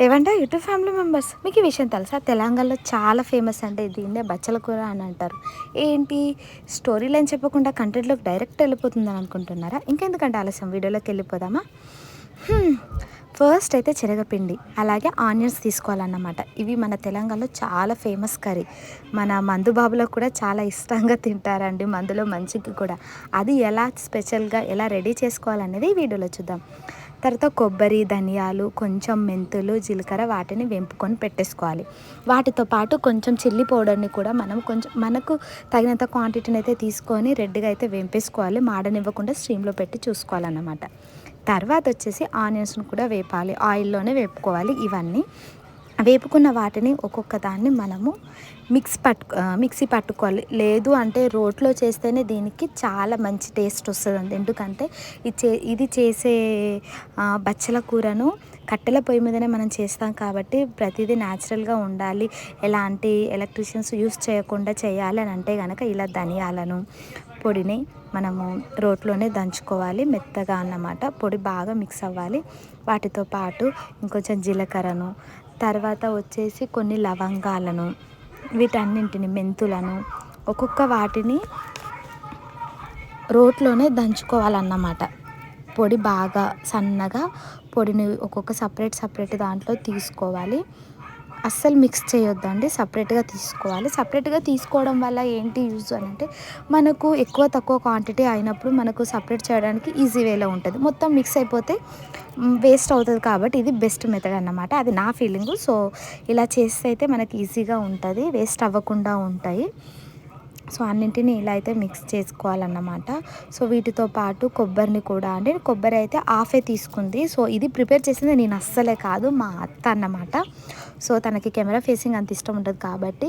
ఏమంటే YouTube family members. మీకు ఈ విషయం తెలుసా? తెలంగాణలో చాలా ఫేమస్ అంటే దీన్నే బచ్చల కూర అని అంటారు. ఏంటి? స్టోరీ లైన్ చెప్పకుండా కంటెంట్లోకి డైరెక్ట్ వెళ్ళిపోతుందని అనుకుంటున్నారా? ఇంకెందుకంటే ఆలస్యం? వీడియోలోకి వెళ్ళిపోదామా? ఫస్ట్ అయితే చెరగపిండి అలాగే ఆనియన్స్ తీసుకోవాలన్నమాట. ఇవి మన తెలంగాణలో చాలా ఫేమస్ కర్రీ. మన మందు బాబులకు కూడా చాలా ఇష్టంగా తింటారండి మందులో మంచికి కూడా. అది ఎలా స్పెషల్గా ఎలా రెడీ చేసుకోవాలనేది ఈ వీడియోలో చూద్దాం. తర్వాత కొబ్బరి ధనియాలు కొంచెం మెంతులు జీలకర్ర వాటిని వెంపుకొని పెట్టేసుకోవాలి. వాటితో పాటు కొంచెం చిల్లీ పౌడర్ని కూడా మనం కొంచెం మనకు తగినంత క్వాంటిటీని అయితే తీసుకొని రెడ్గా అయితే వేపేసుకోవాలి. మాడనివ్వకుండా స్ట్రీమ్లో పెట్టి చూసుకోవాలన్నమాట. తర్వాత వచ్చేసి ఆనియన్స్ని కూడా వేపాలి. ఆయిల్లోనే వేపుకోవాలి ఇవన్నీ. వేపుకున్న వాటిని ఒక్కొక్క దాన్ని మనము మిక్స్ పట్టు మిక్సీ పట్టుకోవాలి. లేదు అంటే రోట్లో చేస్తేనే దీనికి చాలా మంచి టేస్ట్ వస్తుంది ఎందుకంటే ఇది చే ఇది చేసే బచ్చల కూరను కట్టెల పొయ్యి మీదనే మనం చేస్తాం కాబట్టి ప్రతిదీ న్యాచురల్గా ఉండాలి. ఎలాంటి ఎలక్ట్రిషియన్స్ యూస్ చేయకుండా చేయాలి అని అంటే కనుక ఇలా ధనియాలను పొడిని మనము రోట్లోనే దంచుకోవాలి మెత్తగా అన్నమాట. పొడి బాగా మిక్స్ అవ్వాలి. వాటితో పాటు ఇంకొంచెం జీలకర్రను తర్వాత వచ్చేసి కొన్ని లవంగాలను వీటన్నింటిని మెంతులను ఒక్కొక్క వాటిని రోట్లోనే దంచుకోవాలన్నమాట. పొడి బాగా సన్నగా పొడిని ఒక్కొక్క సపరేట్ సపరేట్ దాంట్లో తీసుకోవాలి. అస్సలు మిక్స్ చేయొద్దండి. సపరేట్గా తీసుకోవాలి. సపరేట్గా తీసుకోవడం వల్ల ఏంటి యూజ్ అని అంటే మనకు ఎక్కువ తక్కువ క్వాంటిటీ అయినప్పుడు మనకు సపరేట్ చేయడానికి ఈజీ వేలో ఉంటుంది. మొత్తం మిక్స్ అయిపోతే వేస్ట్ అవుతుంది కాబట్టి ఇది బెస్ట్ మెథడ్ అన్నమాట. అది నా ఫీలింగు సో ఇలా చేస్తే అయితే మనకి ఈజీగా ఉంటుంది. వేస్ట్ అవ్వకుండా ఉంటాయి. సో అన్నింటిని ఇలా అయితే మిక్స్ చేసుకోవాలన్నమాట. సో వీటితో పాటు కొబ్బరిని కూడా అంటే కొబ్బరి అయితే ఆఫే తీసుకుంది. సో ఇది ప్రిపేర్ చేసింది నేను అస్సలే కాదు మా అత్త అన్నమాట. సో తనకి కెమెరా ఫేసింగ్ అంత ఇష్టం ఉంటుంది కాబట్టి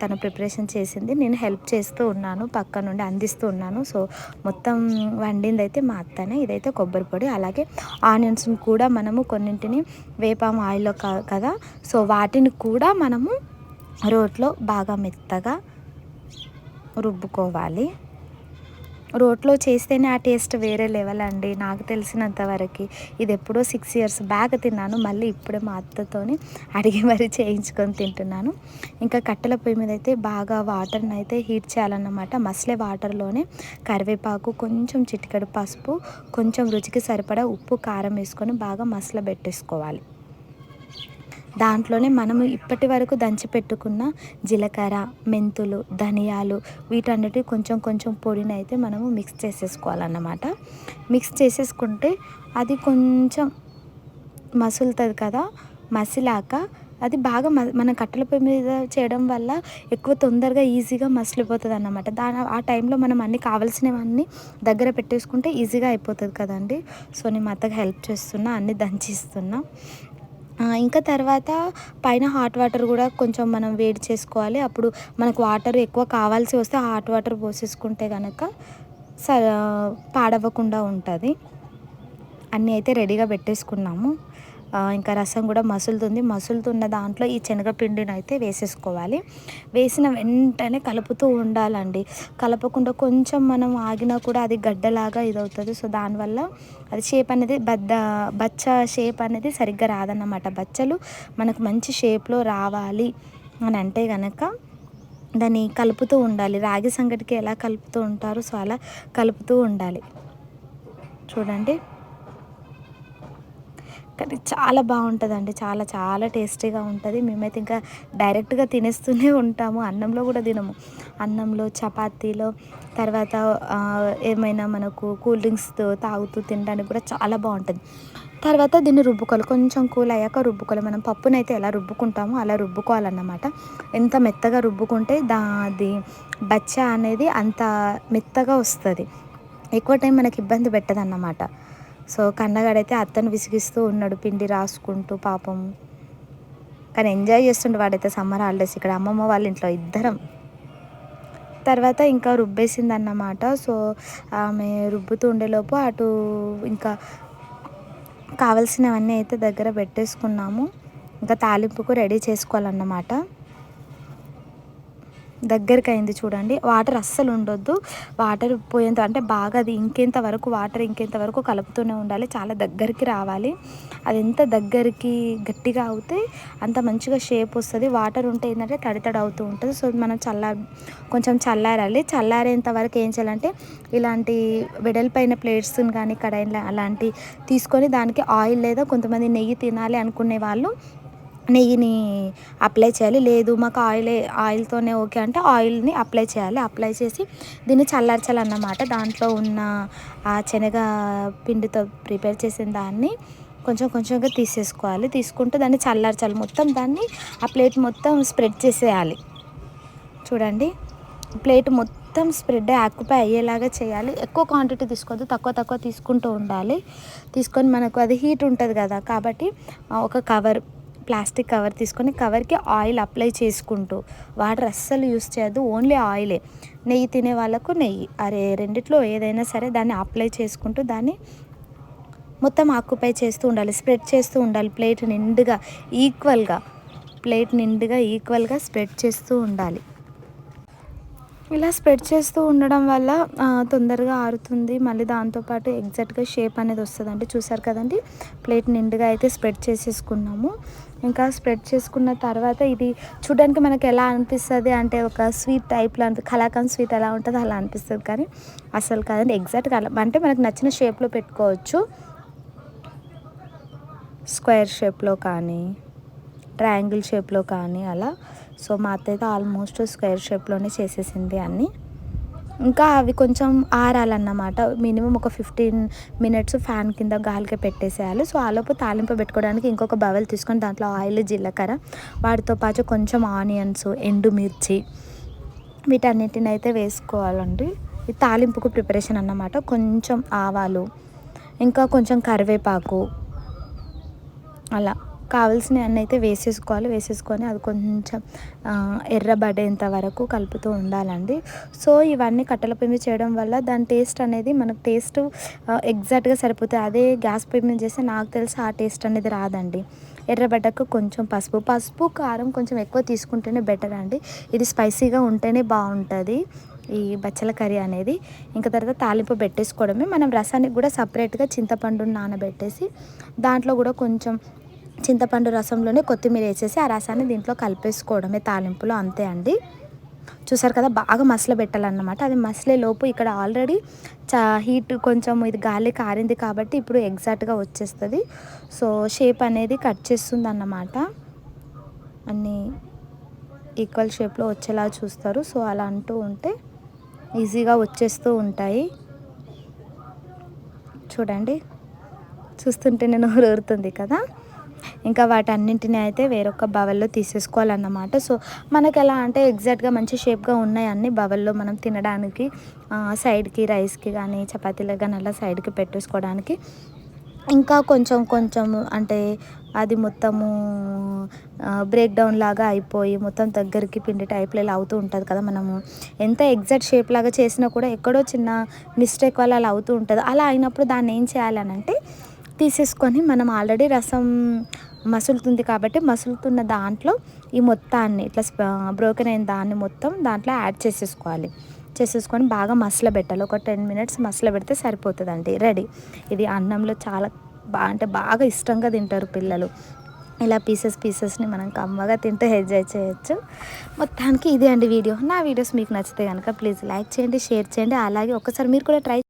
తన ప్రిపరేషన్ చేసింది. నేను హెల్ప్ చేస్తూ ఉన్నాను పక్క నుండి అందిస్తూ ఉన్నాను. సో మొత్తం వండింది అయితే మా అత్తనే. ఇదైతే కొబ్బరి పొడి. అలాగే ఆనియన్స్ కూడా మనము కొన్నింటిని వేపాం ఆయిల్లో కదా. సో వాటిని కూడా మనము రోట్లో బాగా మెత్తగా రుబ్బుకోవాలి. రోట్లో చేస్తేనే ఆ టేస్ట్ వేరే లెవెల్ అండి నాకు తెలిసినంత వరకు. ఇది ఎప్పుడో సిక్స్ ఇయర్స్ బ్యాక్ తిన్నాను మళ్ళీ ఇప్పుడే మా అత్తతోని అడిగి మరీ చేయించుకొని తింటున్నాను. ఇంకా కట్టెల పొయ్యి మీద అయితే బాగా వాటర్ని అయితే హీట్ చేయాలన్నమాట. మసలే వాటర్లోనే కరివేపాకు కొంచెం చిటికెడు పసుపు కొంచెం రుచికి సరిపడా ఉప్పు కారం వేసుకొని బాగా మసల పెట్టేసుకోవాలి దాంట్లోనే మనము ఇప్పటి వరకు దంచి పెట్టుకున్న జీలకర్ర మెంతులు ధనియాలు వీటన్నిటి కొంచెం కొంచెం పొడిని అయితే మనము మిక్స్ చేసేసుకోవాలన్నమాట. మిక్స్ చేసేసుకుంటే అది కొంచెం మసులుతుంది కదా మసిలాక అది బాగా మన కట్టెల పొయ్యి మీద చేయడం వల్ల ఎక్కువ తొందరగా ఈజీగా మసిలిపోతుంది అన్నమాట దాని ఆ టైంలో మనం అన్ని కావాల్సినవన్నీ దగ్గర పెట్టేసుకుంటే ఈజీగా అయిపోతుంది కదండి. సో నేను మా అత్తగా హెల్ప్ చేస్తున్నా అన్నీ దంచిస్తున్నా. ఇంకా తర్వాత పైన హాట్ వాటర్ కూడా కొంచెం మనం వేడి చేసుకోవాలి. అప్పుడు మనకు వాటర్ ఎక్కువ కావాల్సి వస్తే హాట్ వాటర్ పోసేసుకుంటే కనుక స పాడవ్వకుండా ఉంటుంది. అన్నీ అయితే రెడీగా పెట్టేసుకున్నాము. ఇంకా రసం కూడా మసులుతుంది. మసులుతున్న దాంట్లో ఈ శనగపిండిని అయితే వేసేసుకోవాలి. వేసిన వెంటనే కలుపుతూ ఉండాలండి. కలపకుండా కొంచెం మనం ఆగినా కూడా అది గడ్డలాగా ఇదవుతుంది. సో దానివల్ల అది షేప్ అనేది బద్ద బచ్చ షేప్ అనేది సరిగ్గా రాదన్నమాట. బచ్చలు మనకు మంచి షేప్లో రావాలి అని అంటే కనుక దాన్ని కలుపుతూ ఉండాలి. రాగి సంగటికి ఎలా కలుపుతూ ఉంటారో సో అలా కలుపుతూ ఉండాలి. చూడండి. కానీ చాలా బాగుంటుందండి. చాలా చాలా టేస్టీగా ఉంటుంది. మేమైతే ఇంకా డైరెక్ట్గా తినేస్తూనే ఉంటాము. అన్నంలో కూడా తినము. అన్నంలో చపాతీలో తర్వాత ఏమైనా మనకు కూల్ డ్రింక్స్తో తాగుతూ తినడానికి కూడా చాలా బాగుంటుంది. తర్వాత దీన్ని రుబ్బుకోవాలి. కొంచెం కూల్ అయ్యాక రుబ్బుకోవాలి. మనం పప్పునైతే ఎలా రుబ్బుకుంటామో అలా రుబ్బుకోవాలన్నమాట. ఎంత మెత్తగా రుబ్బుకుంటే దాది బచ్చ అనేది అంత మెత్తగా వస్తుంది. ఎక్కువ టైం మనకి ఇబ్బంది పెట్టదన్నమాట. సో కన్నగాడైతే అత్తను విసిగిస్తూ ఉన్నాడు పిండి రాసుకుంటూ పాపం. కానీ ఎంజాయ్ చేస్తుండే వాడైతే సమ్మర్ హాలిడేస్ ఇక్కడ. అమ్మమ్మ వాళ్ళ ఇంట్లో ఇద్దరం. తర్వాత ఇంకా రుబ్బేసింది అన్నమాట సో ఆమె రుబ్బుతూ ఉండేలోపు అటు ఇంకా కావలసినవన్నీ అయితే దగ్గర పెట్టేసుకున్నాము. ఇంకా తాలింపుకు రెడీ చేసుకోవాలన్నమాట. దగ్గరికి అయింది చూడండి. వాటర్ అస్సలు ఉండొద్దు. వాటర్ పోయేంత అంటే బాగా అది ఇంకెంత వరకు వాటర్ ఇంకెంత వరకు కలుపుతూనే ఉండాలి. చాలా దగ్గరికి రావాలి. అది ఎంత దగ్గరికి గట్టిగా అవుతే అంత మంచిగా షేప్ వస్తుంది. వాటర్ ఉంటే ఏంటంటే తడి తడి అవుతూ ఉంటుంది. సో మనం చల్లార కొంచెం చల్లారాలి. చల్లారేంత వరకు ఏం చేయాలంటే ఇలాంటి వెడల్పైన ప్లేట్స్ని కానీ కడాయిలు అలాంటి తీసుకొని దానికి ఆయిల్ లేదా కొంతమంది నెయ్యి తినాలి అనుకునే వాళ్ళు నెయ్యిని అప్లై చేయాలి. లేదు మాకు ఆయిల్ ఆయిల్తోనే ఓకే అంటే ఆయిల్ని అప్లై చేయాలి. అప్లై చేసి దీన్ని చల్లార్చాలన్నమాట. దాంట్లో ఉన్న ఆ శనగ పిండితో ప్రిపేర్ చేసిన దాన్ని కొంచెం కొంచెంగా తీసేసుకోవాలి. తీసుకుంటూ దాన్ని చల్లార్చాలి. మొత్తం దాన్ని ఆ ప్లేట్ మొత్తం స్ప్రెడ్ చేసేయాలి. చూడండి. ప్లేట్ మొత్తం స్ప్రెడ్ ఆక్యుపై అయ్యేలాగా చేయాలి. ఎక్కువ క్వాంటిటీ తీసుకోవద్దు. తక్కువ తక్కువ తీసుకుంటూ ఉండాలి. తీసుకొని మనకు అది హీట్ ఉంటుంది కదా. కాబట్టి ఒక కవర్ ప్లాస్టిక్ కవర్ తీసుకొని కవర్కి ఆయిల్ అప్లై చేసుకుంటూ వాటర్ అస్సలు యూస్ చేయద్దు ఓన్లీ ఆయిలే. నెయ్యి తినే వాళ్ళకు నెయ్యి. అరే రెండిట్లో ఏదైనా సరే దాన్ని అప్లై చేసుకుంటూ దాన్ని మొత్తం ఆక్యుపై చేస్తూ ఉండాలి స్ప్రెడ్ చేస్తూ ఉండాలి ప్లేట్ నిండుగా ఈక్వల్గా ప్లేట్ నిండుగా ఈక్వల్గా స్ప్రెడ్ చేస్తూ ఉండాలి. ఇలా స్ప్రెడ్ చేస్తూ ఉండడం వల్ల తొందరగా ఆరుతుంది. మళ్ళీ దాంతోపాటు ఎగ్జాక్ట్గా షేప్ అనేది వస్తుంది అండి చూసారు కదండి? ప్లేట్ నిండుగా అయితే స్ప్రెడ్ చేసేసుకున్నాము. ఇంకా స్ప్రెడ్ చేసుకున్న తర్వాత ఇది చూడడానికి మనకు ఎలా అనిపిస్తుంది అంటే ఒక స్వీట్ టైప్లో అనిపి కలాకండ్ స్వీట్ ఎలా ఉంటుందో అలా అనిపిస్తుంది. కానీ అసలు కాదండి ఎగ్జాక్ట్గా అలా అంటే మనకు నచ్చిన షేప్లో పెట్టుకోవచ్చు. స్క్వేర్ షేప్లో కానీ ట్రయాంగిల్ షేప్లో కానీ అలా సో మా అత్త అయితే ఆల్మోస్ట్ స్క్వేర్ షేప్లోనే చేసేసింది అన్నీ. ఇంకా అవి కొంచెం ఆరాలన్నమాట. మినిమం ఒక ఫిఫ్టీన్ మినిట్స్ ఫ్యాన్ కింద గాలికి పెట్టేసేయాలి. సో ఆలోపు తాలింపు పెట్టుకోవడానికి ఇంకొక బవల్ తీసుకొని దాంట్లో ఆయిల్ జీలకర్ర వాటితో పాటు కొంచెం ఆనియన్స్ ఎండుమిర్చి వీటన్నిటిని అయితే వేసుకోవాలండి. ఈ తాలింపుకు ప్రిపరేషన్ అన్నమాట. కొంచెం ఆవాలు ఇంకా కొంచెం కరివేపాకు అలా. కావాల్సినవి అన్నీ అయితే వేసేసుకోవాలి. వేసేసుకొని అది కొంచెం ఎర్రబడేంత వరకు కలుపుతూ ఉండాలండి. సో ఇవన్నీ కట్టెల పొయ్యి మీద చేయడం వల్ల దాని టేస్ట్ అనేది మనకు టేస్ట్ ఎగ్జాక్ట్గా సరిపోతుంది అదే గ్యాస్ పొయ్యి మీద చేస్తే నాకు తెలిసి ఆ టేస్ట్ అనేది రాదండి. ఎర్రబడ్డకు కొంచెం పసుపు పసుపు కారం కొంచెం ఎక్కువ తీసుకుంటేనే బెటర్ అండి. ఇది స్పైసీగా ఉంటేనే బాగుంటుంది ఈ బచ్చల కర్రీ అనేది. ఇంకా తర్వాత తాలింపు పెట్టేసుకోవడమే. మనం రసానికి కూడా సపరేట్గా చింతపండు నానబెట్టేసి దాంట్లో కూడా కొంచెం చింతపండు రసంలోనే కొత్తిమీర వేసేసి ఆ రసాన్ని దీంట్లో కలిపేసుకోవడమే తాలింపులో అంతే అండి. చూసారు కదా బాగా మసలు పెట్టాలన్నమాట. అది మసలే లోపు ఇక్కడ ఆల్రెడీ చా హీట్ కొంచెం ఇది గాలి కారింది కాబట్టి ఇప్పుడు ఎగ్జాక్ట్గా వచ్చేస్తుంది. సో షేప్ అనేది కట్ చేస్తుంది అన్నమాట అన్నీ ఈక్వల్ షేప్లో వచ్చేలా చూస్తారు. సో అలా అంటూ ఉంటే ఈజీగా వచ్చేస్తూ ఉంటాయి. చూడండి. చూస్తుంటే నేను ఊరుతుంది కదా. ఇంకా వాటన్నింటిని అయితే వేరొక బవల్లో తీసేసుకోవాలన్నమాట. సో మనకి ఎలా అంటే ఎగ్జాక్ట్గా మంచి షేప్గా ఉన్నాయి అన్ని బవల్లో మనం తినడానికి సైడ్కి రైస్కి కానీ చపాతీలకు కానీ అలా సైడ్కి పెట్టేసుకోవడానికి. ఇంకా కొంచెం కొంచెం అంటే అది మొత్తము బ్రేక్ డౌన్ లాగా అయిపోయి మొత్తం దగ్గరికి పిండి టైప్లో ఇలా అవుతూ ఉంటుంది కదా మనము. ఎంత ఎగ్జాక్ట్ షేప్ లాగా చేసినా కూడా ఎక్కడో చిన్న మిస్టేక్ వల్ల అలా అవుతూ ఉంటుంది. అలా అయినప్పుడు దాన్ని ఏం చేయాలని అంటే తీసేసుకొని మనం ఆల్రెడీ రసం మసులుతుంది కాబట్టి మసులుతున్న దాంట్లో ఈ మొత్తాన్ని ఇట్లా బ్రోకెన్ అయిన దాన్ని మొత్తం దాంట్లో యాడ్ చేసేసుకోవాలి. చేసేసుకొని బాగా మసలు పెట్టాలి ఒక టెన్ మినిట్స్ మసలు పెడితే సరిపోతుందండి. రెడీ ఇది అన్నంలో చాలా బాగా అంటే బాగా ఇష్టంగా తింటారు పిల్లలు. ఇలా పీసెస్ పీసెస్ని మనం కమ్మగా తింటే ఎంజాయ్ చేయొచ్చు. మొత్తానికి ఇదే అండి వీడియో. నా వీడియోస్ మీకు నచ్చితే కనుక ప్లీజ్ లైక్ చేయండి షేర్ చేయండి. అలాగే ఒకసారి మీరు కూడా ట్రై